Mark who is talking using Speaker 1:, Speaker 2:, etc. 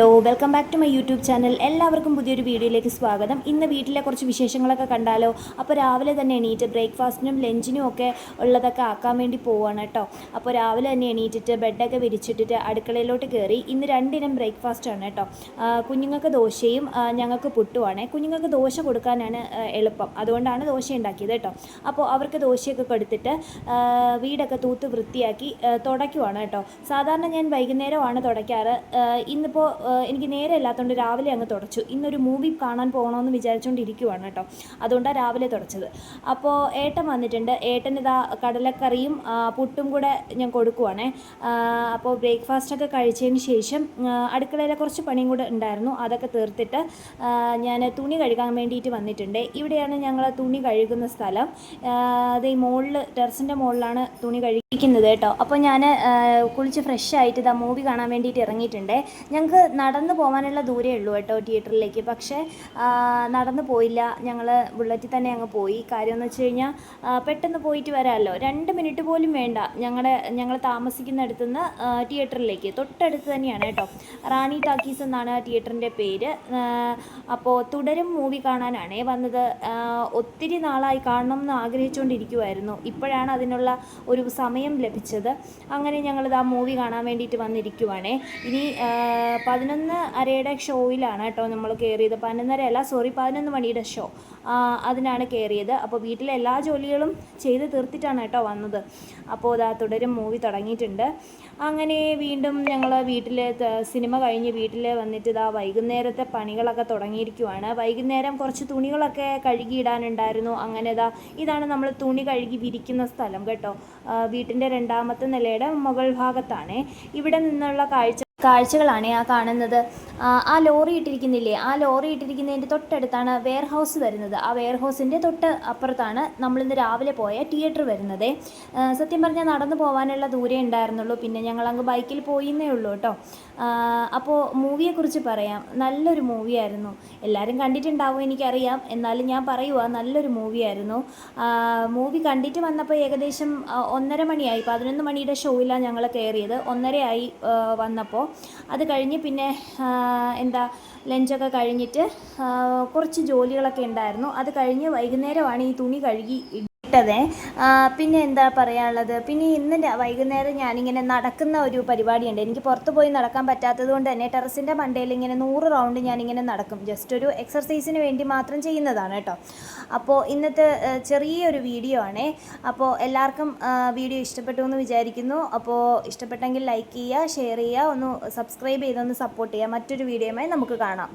Speaker 1: Oh. Welcome back to my YouTube channel എല്ലാവർക്കും പുതിയൊരു വീഡിയോയിലേക്ക് സ്വാഗതം. ഇന്ന് വീട്ടിലെ കുറച്ച് വിശേഷങ്ങളൊക്കെ കണ്ടാലോ? അപ്പോൾ രാവിലെ തന്നെ എണീറ്റ് ബ്രേക്ക്ഫാസ്റ്റിനും ലഞ്ചിനും ഒക്കെ ഉള്ളതൊക്കെ ആക്കാൻ വേണ്ടി പോവാണ് കേട്ടോ. അപ്പോൾ രാവിലെ തന്നെ എണീറ്റിട്ട് ബെഡൊക്കെ വിരിച്ചിട്ടിട്ട് അടുക്കളയിലോട്ട് കയറി ഇന്ന് രണ്ടിനം ബ്രേക്ക്ഫാസ്റ്റ് ആണ് കേട്ടോ. കുഞ്ഞുങ്ങൾക്ക് ദോശയും ഞങ്ങൾക്ക് പുട്ടുമാണ്. കുഞ്ഞുങ്ങൾക്ക് ദോശ കൊടുക്കാനാണ് എളുപ്പം. അതുകൊണ്ടാണ് ദോശ ഉണ്ടാക്കിയത് കേട്ടോ. അപ്പോൾ അവർക്ക് ദോശയൊക്കെ കൊടുത്തിട്ട് വീടൊക്കെ തൂത്ത് വൃത്തിയാക്കി തുടയ്ക്കുവാണ് കേട്ടോ. സാധാരണ ഞാൻ വൈകുന്നേരമാണ് തുടയ്ക്കാറ്. ഇന്നിപ്പോൾ എനിക്ക് നേരെ അല്ലാത്തതുകൊണ്ട് രാവിലെ അങ്ങ് തുടച്ചു. ഇന്നൊരു മൂവി കാണാൻ പോകണമെന്ന് വിചാരിച്ചുകൊണ്ടിരിക്കുവാണ് കേട്ടോ. അതുകൊണ്ടാണ് രാവിലെ തുടച്ചത്. അപ്പോൾ ഏട്ടൻ വന്നിട്ടുണ്ട്. ഏട്ടനിതാ കടലക്കറിയും പുട്ടും കൂടെ ഞാൻ കൊടുക്കുവാണേ. അപ്പോൾ ബ്രേക്ക്ഫാസ്റ്റൊക്കെ കഴിച്ചതിന് ശേഷം അടുക്കളയിലെ കുറച്ച് പണിയും കൂടെ ഉണ്ടായിരുന്നു. അതൊക്കെ തീർത്തിട്ട് ഞാൻ തുണി കഴുകാൻ വേണ്ടിയിട്ട് വന്നിട്ടുണ്ട്. ഇവിടെയാണ് ഞങ്ങൾ തുണി കഴുകുന്ന സ്ഥലം. അത് ഈ മുകളിൽ ടെറസിന്റെ മുകളിലാണ് തുണി കഴുകിക്കുന്നത് കേട്ടോ. അപ്പോൾ ഞാൻ കുളിച്ച് ഫ്രഷ് ആയിട്ട് ഇതാ മൂവി കാണാൻ വേണ്ടിയിട്ട് ഇറങ്ങിയിട്ടുണ്ട്. ഞങ്ങൾക്ക് നടന്നു പോകാനുള്ള ദൂരേ ഉള്ളൂ കേട്ടോ തിയേറ്ററിലേക്ക്. പക്ഷേ നടന്നു പോയില്ല. ഞങ്ങൾ ബുള്ളറ്റിൽ തന്നെ അങ്ങ് പോയി. കാര്യം എന്ന് വെച്ച് കഴിഞ്ഞാൽ പെട്ടെന്ന് പോയിട്ട് വരാമല്ലോ രണ്ട് മിനിറ്റ് പോലും വേണ്ട. ഞങ്ങളുടെ ഞങ്ങൾ താമസിക്കുന്നിടത്തു നിന്ന് തിയേറ്ററിലേക്ക്. തൊട്ടടുത്ത് തന്നെയാണ് കേട്ടോ. റാണി ടാക്കീസ് എന്നാണ് തിയേറ്ററിന്റെ പേര്. അപ്പോൾ തുടരും മൂവി കാണാനാണേ വന്നത്. ഒത്തിരി നാളായി കാണണം എന്ന് ആഗ്രഹിച്ചുകൊണ്ടിരിക്കുമായിരുന്നു ഇപ്പോഴാണ് അതിനുള്ള ഒരു സമയം ലഭിച്ചത്. അങ്ങനെ ഞങ്ങളിത് ആ മൂവി കാണാൻ വേണ്ടിയിട്ട് വന്നിരിക്കുവാണേ. ഇനി ആ, പതിനൊന്ന് അരയുടെ ഷോയിലാണ് കേട്ടോ നമ്മൾ കയറിയത്. പതിനൊന്നര അല്ല സോറി പതിനൊന്ന് മണിയുടെ ഷോ അതിനാണ് കയറിയത്. അപ്പോൾ വീട്ടിലെ എല്ലാ ജോലികളും ചെയ്ത് തീർത്തിട്ടാണ് കേട്ടോ വന്നത്. അപ്പോൾ അതാ തുടരും മൂവി തുടങ്ങിയിട്ടുണ്ട്. അങ്ങനെ വീണ്ടും ഞങ്ങൾ വീട്ടിൽ സിനിമ കഴിഞ്ഞ് വീട്ടിൽ വന്നിട്ട് ഇതാ വൈകുന്നേരത്തെ പണികളൊക്കെ തുടങ്ങിയിരിക്കുവാണ്. വൈകുന്നേരം കുറച്ച് തുണികളൊക്കെ കഴുകിയിടാനുണ്ടായിരുന്നു. അങ്ങനെ ഇതാ ഇതാണ് നമ്മൾ തുണി കഴുകി വിരിക്കുന്ന സ്ഥലം കേട്ടോ. വീട്ടിന്റെ രണ്ടാമത്തെ നിലയുടെ മുകൾ ഭാഗത്താണ്. ഇവിടെ നിന്നുള്ള കാഴ്ച കാഴ്ചകളാണ് ആ കാണുന്നത്. ആ, ലോറി ഇട്ടിരിക്കുന്നില്ലേ? ആ ലോറി ഇട്ടിരിക്കുന്നതിന്റെ തൊട്ടടുത്താണ് വെയർ ഹൗസ് വരുന്നത്. ആ വെയർ ഹൗസിന്റെ തൊട്ട് അപ്പുറത്താണ് നമ്മളിന്ന് രാവിലെ പോയ തിയേറ്റർ വരുന്നത്. സത്യം പറഞ്ഞാൽ നടന്നു പോകാനുള്ള ദൂരെ ഉണ്ടായിരുന്നുള്ളൂ. പിന്നെ ഞങ്ങൾ അങ്ങ് ബൈക്കിൽ പോയിന്നേ ഉള്ളൂ കേട്ടോ അപ്പോൾ മൂവിയെക്കുറിച്ച് പറയാം. നല്ലൊരു മൂവിയായിരുന്നു എല്ലാവരും കണ്ടിട്ടുണ്ടാവും എനിക്കറിയാം. എന്നാലും ഞാൻ പറയുക നല്ലൊരു മൂവിയായിരുന്നു മൂവി കണ്ടിട്ട് വന്നപ്പോൾ ഏകദേശം ഒന്നര മണിയായി. പതിനൊന്ന് മണിയുടെ ഷോയിലാണ് ഞങ്ങൾ കയറിയത് ഒന്നരയായി വന്നപ്പോൾ അത് കഴിഞ്ഞ് പിന്നെ എന്താ ലഞ്ചൊക്കെ കഴിഞ്ഞിട്ട് കുറച്ച് ജോലികളൊക്കെ ഉണ്ടായിരുന്നു. അത് കഴിഞ്ഞ് വൈകുന്നേരമാണ് ഈ തുണി കഴുകി ഇട്ടതേ പിന്നെ എന്താ പറയാനുള്ളത്? പിന്നെ ഇന്ന് വൈകുന്നേരം ഞാനിങ്ങനെ നടക്കുന്ന ഒരു പരിപാടിയുണ്ട്. എനിക്ക് പുറത്ത് പോയി നടക്കാൻ പറ്റാത്തത് കൊണ്ട് തന്നെ ടെറസിന്റെ മണ്ടയിൽ ഇങ്ങനെ നൂറ് റൗണ്ട് ഞാനിങ്ങനെ നടക്കും. ജസ്റ്റ് ഒരു എക്സർസൈസിന് വേണ്ടി മാത്രം ചെയ്യുന്നതാണ് കേട്ടോ. അപ്പോൾ ഇന്നത്തെ ചെറിയൊരു വീഡിയോ ആണേ. അപ്പോൾ എല്ലാവർക്കും വീഡിയോ ഇഷ്ടപ്പെട്ടു എന്ന് വിചാരിക്കുന്നു. അപ്പോൾ ഇഷ്ടപ്പെട്ടെങ്കിൽ ലൈക്ക് ചെയ്യുക ഷെയർ ചെയ്യുക ഒന്ന് സബ്സ്ക്രൈബ് ചെയ്തൊന്ന് സപ്പോർട്ട് ചെയ്യുക. മറ്റൊരു വീഡിയോയുമായി നമുക്ക് കാണാം.